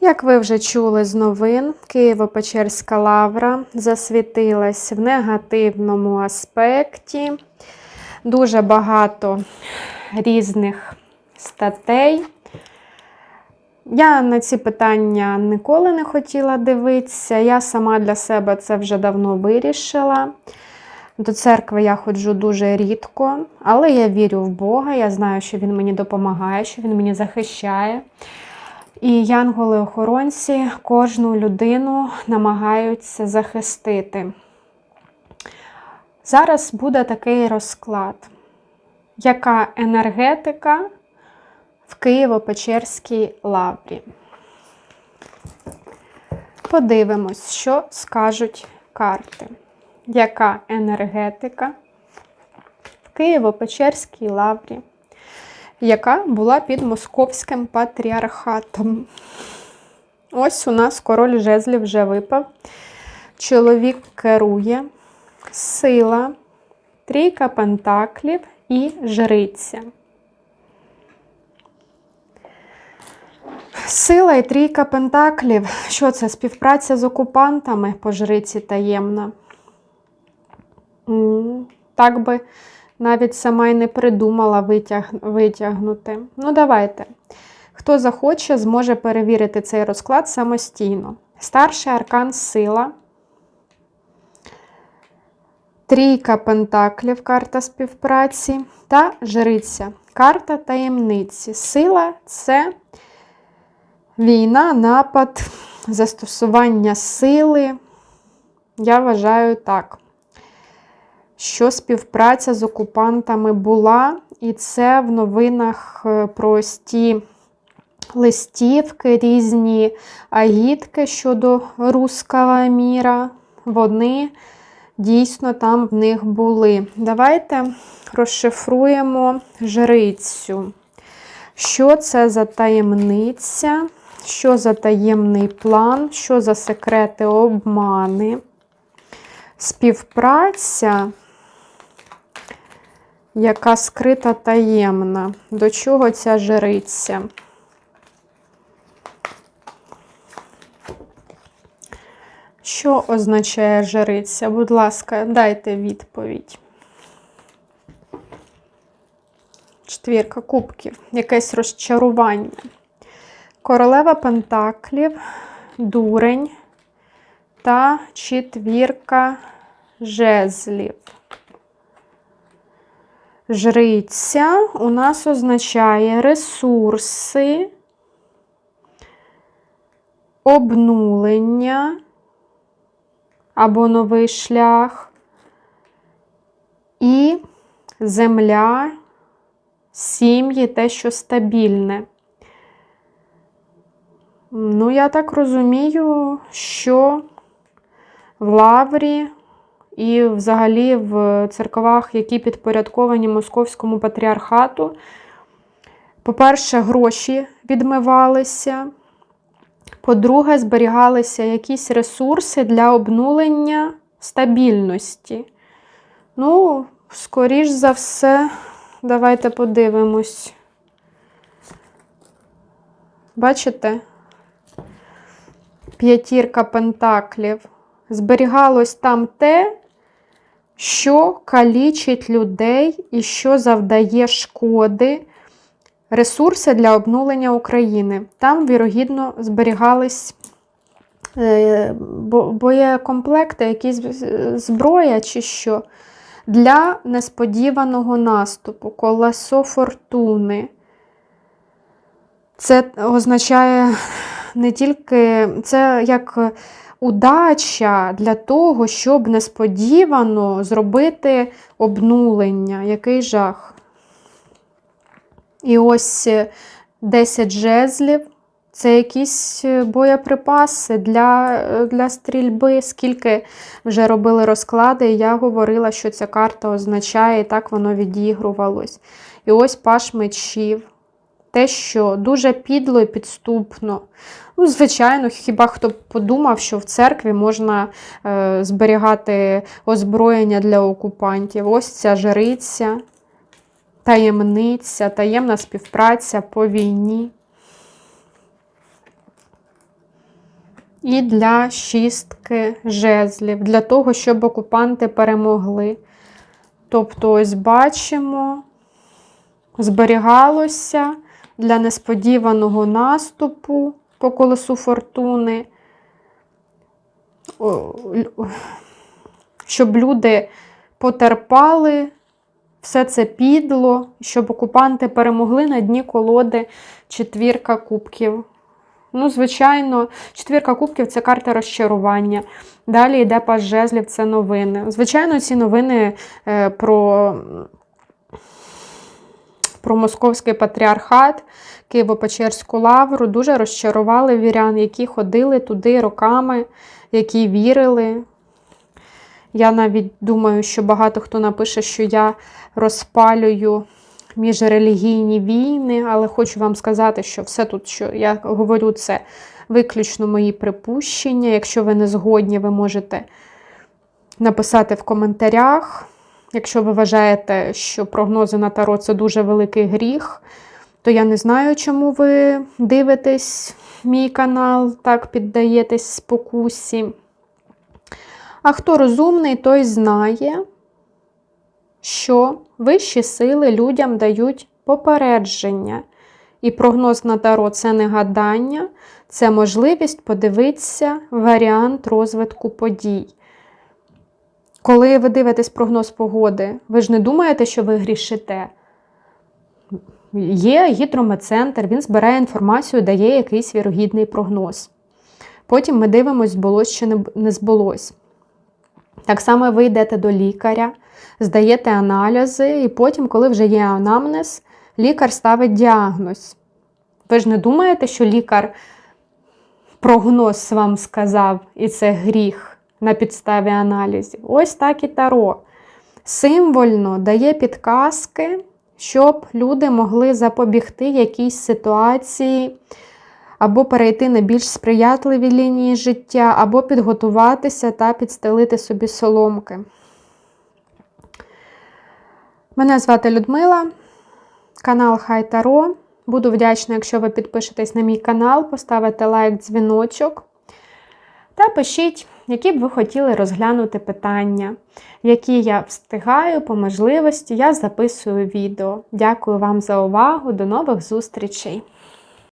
Як ви вже чули з новин, Києво-Печерська лавра засвітилась в негативному аспекті. Дуже багато різних статей. Я на ці питання ніколи не хотіла дивитися. Я сама для себе це вже давно вирішила. До церкви я ходжу дуже рідко, але я вірю в Бога. Я знаю, що Він мені допомагає, що Він мені захищає. І янголи-охоронці кожну людину намагаються захистити. Зараз буде такий розклад, яка енергетика в Києво-Печерській лаврі. Подивимось, що скажуть карти. Яка енергетика в Києво-Печерській лаврі? Яка була під московським патріархатом. Ось у нас король жезлів вже випав. Чоловік керує, сила, трійка пентаклів і жриця. Сила і трійка пентаклів. Що це? Співпраця з окупантами по жриці таємна. Так би навіть сама й не придумала витяг... витягнути. Ну, давайте. Хто захоче, зможе перевірити цей розклад самостійно. Старший аркан сила. Трійка пентаклів, карта співпраці та жриця. Карта таємниці. Сила це війна, напад, застосування сили. Я вважаю так що співпраця з окупантами була, і це в новинах е, прості листівки, різні агітки щодо руского міра. Вони дійсно там в них були. Давайте розшифруємо жрицю. Що це за таємниця? Що за таємний план, що за секрети обмани? Співпраця яка скрита таємна. До чого ця жриця? Що означає жриця? Будь ласка, дайте відповідь. Четвірка кубків, якесь розчарування. Королева Пентаклів, дурень та четвірка жезлів. Жриця у нас означає ресурси, обнулення або новий шлях і земля, сім'ї, те, що стабільне. Ну, я так розумію, що в лаврі і взагалі в церквах, які підпорядковані Московському патріархату. По-перше, гроші відмивалися. По-друге, зберігалися якісь ресурси для обнулення стабільності. Ну, скоріш за все, давайте подивимось. Бачите? П'ятірка пентаклів. Зберігалось там те, що калічить людей і що завдає шкоди, ресурси для обнулення України. Там, вірогідно, зберігались е, боєкомплекти, якісь зброя чи що, для несподіваного наступу, колесо фортуни. Це означає не тільки це як удача для того, щоб несподівано зробити обнулення. Який жах. І ось 10 е, жезлів. Це якісь е, боєприпаси для для стрільби, скільки вже робили розклади, і я говорила, що ця карта означає, і так воно відігрувалось. І ось паш мечів те, що дуже підло і підступно. Ну, Звичайно, хіба хто подумав, що в церкві можна е, зберігати озброєння для окупантів. Ось ця жриця, таємниця, таємна співпраця по війні. і для шістки жезлів, для того, щоб окупанти перемогли. Тобто, ось бачимо, зберігалося для несподіваного наступу по колесу фортуни, щоб люди потерпали все це підло, щоб окупанти перемогли на дні колоди четвірка кубків. Ну, звичайно, четвірка кубків це карта розчарування. Далі йде паж жезлів, це новини. Звичайно, ці новини е, про, про московський патріархат, Києво-Печерську лавру дуже розчарували вірян, які ходили туди роками, які вірили. Я навіть думаю, що багато хто напише, що я розпалюю міжрелігійні війни, але хочу вам сказати, що все тут, що я говорю, це виключно мої припущення. Якщо ви не згодні, ви можете написати в коментарях. Якщо ви вважаєте, що прогнози на Таро це дуже великий гріх, то я не знаю, чому ви дивитесь мій канал, так піддаєтесь спокусі. А хто розумний, той знає, що вищі сили людям дають попередження. І прогноз на Таро це не гадання, це можливість подивитися варіант розвитку подій. Коли ви дивитесь прогноз погоди, ви ж не думаєте, що ви грішите. Є гідрометцентр, він збирає інформацію, дає якийсь вірогідний прогноз. Потім ми дивимося, збулось чи не- збулось. Так само ви йдете до лікаря, здаєте аналізи, і потім, коли вже є анамнез, лікар ставить діагноз. Ви ж не думаєте, що лікар прогноз вам сказав, і це гріх на підставі аналізів? Ось так і таро. Символьно дає підказки, щоб люди могли запобігти якійсь ситуації, або перейти на більш сприятливі лінії життя, або підготуватися та підстелити собі соломки. Мене звати Людмила, канал Хай Таро. Буду вдячна, якщо ви підпишетесь на мій канал, поставите лайк, дзвіночок. Та пишіть, які б ви хотіли розглянути питання, які я встигаю по можливості, я записую відео. Дякую вам за увагу. До нових зустрічей!